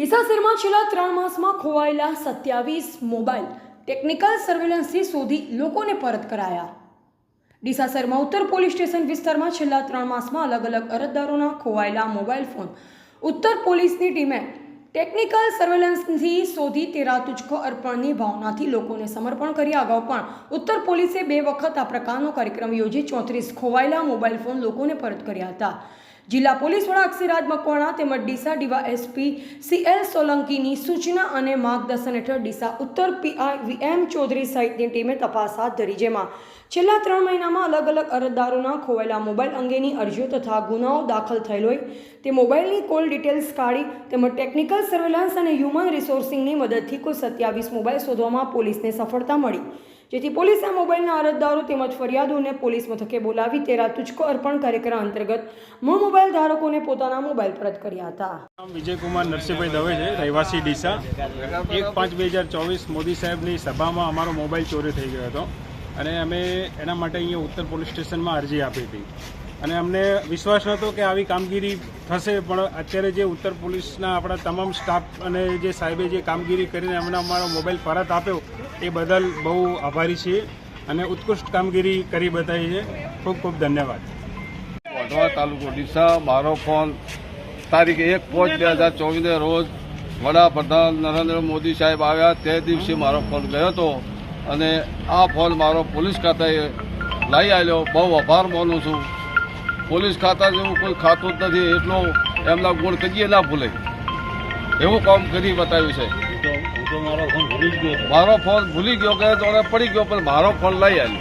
ડીસાસરમાં છેલ્લા ત્રણ માસમાં ખોવાયેલા સત્યાવીસ મોબાઈલ ટેકનિકલ સર્વેલન્સથી શોધી લોકોને પરત કરાયા. ડીસાસરમાં ઉત્તર પોલીસ સ્ટેશન વિસ્તારમાં છેલ્લા ત્રણ માસમાં અલગ અલગ અરજદારોના ખોવાયેલા મોબાઈલ ફોન ઉત્તર પોલીસની ટીમે ટેકનિકલ સર્વેલન્સથી શોધી તેરા તુજકો અર્પણની ભાવનાથી લોકોને સમર્પણ કર્યા અગાઉ પણ ઉત્તર પોલીસે બે વખત આ પ્રકારનો કાર્યક્રમ યોજી ચોત્રીસ ખોવાયેલા મોબાઈલ ફોન લોકોને પરત કર્યા હતા. જિલ્લા પોલીસ વડા અક્ષિરાજ મકવાણા તેમજ Deesa DY SP C L સોલંકીની સૂચના અને માર્ગદર્શન હેઠળ ડીસા ઉત્તર પીઆઈ વીએમ ચૌધરી સહિતની ટીમે તપાસ હાથ ધરી, જેમાં છેલ્લા ત્રણ મહિનામાં અલગ અલગ અરજદારોના ખોવાયેલા મોબાઈલ અંગેની અરજીઓ તથા ગુનાઓ દાખલ થયેલ હોય તે મોબાઈલની કોલ ડિટેલ્સ કાઢી તેમજ ટેકનિકલ સર્વેલન્સ અને હ્યુમન રિસોર્સિંગની મદદથી કુલ સત્યાવીસ મોબાઈલ શોધવામાં પોલીસને સફળતા મળી. જેથી પોલીસે આ મોબાઈલના અરજદારો તેમજ ફરિયાદોને પોલીસ મથકે બોલાવી તેરા તુચકો અર્પણ કાર્યક્રમ અંતર્ગત મૂળ મોબાઈલ ધારકોને પોતાના મોબાઈલ પરત કર્યા હતા. વિજયકુમાર નરસિંહભાઈ દવે છે, રહેવાસી ડીસા. એક પાંચ બે હજાર ચોવીસ મોદી સાહેબની સભામાં અમારો મોબાઈલ ચોરી થઈ ગયો હતો અને અમે એના માટે અહીંયા ઉત્તર પોલીસ સ્ટેશનમાં અરજી આપી હતી. અને અમને વિશ્વાસ નહોતો કે આવી કામગીરી થશે, પણ અત્યારે જે ઉત્તર પોલીસના આપણા તમામ સ્ટાફ અને જે સાહેબે જે કામગીરી કરીને અમને અમારો મોબાઈલ પરત આપ્યો એ બદલ બહુ આભારી છીએ અને ઉત્કૃષ્ટ કામગીરી કરી બતાવી છે. ખૂબ ખૂબ ધન્યવાદ. વઢવા તાલુકો ડીસા, મારો ફોન તારીખ એક પાંચ બે હજાર ચોવીસને રોજ વડાપ્રધાન નરેન્દ્ર મોદી સાહેબ આવ્યા. તે દિવસે મારો ફોન ગયો હતો અને આ ફોન મારો પોલીસ ખાતાએ લઈ આવ્યો બહુ આભાર માનું છું. પોલીસ ખાતા જેવું કોઈ ખાતું જ નથી. એટલો એમના ગુણ કદીએ ના ભૂલે. એવું કામ કરી બતાવ્યું છે. મારો ફોન ભૂલી ગયો કે જોડે પડી ગયો પણ મારો ફોન લઈ આવ્યો.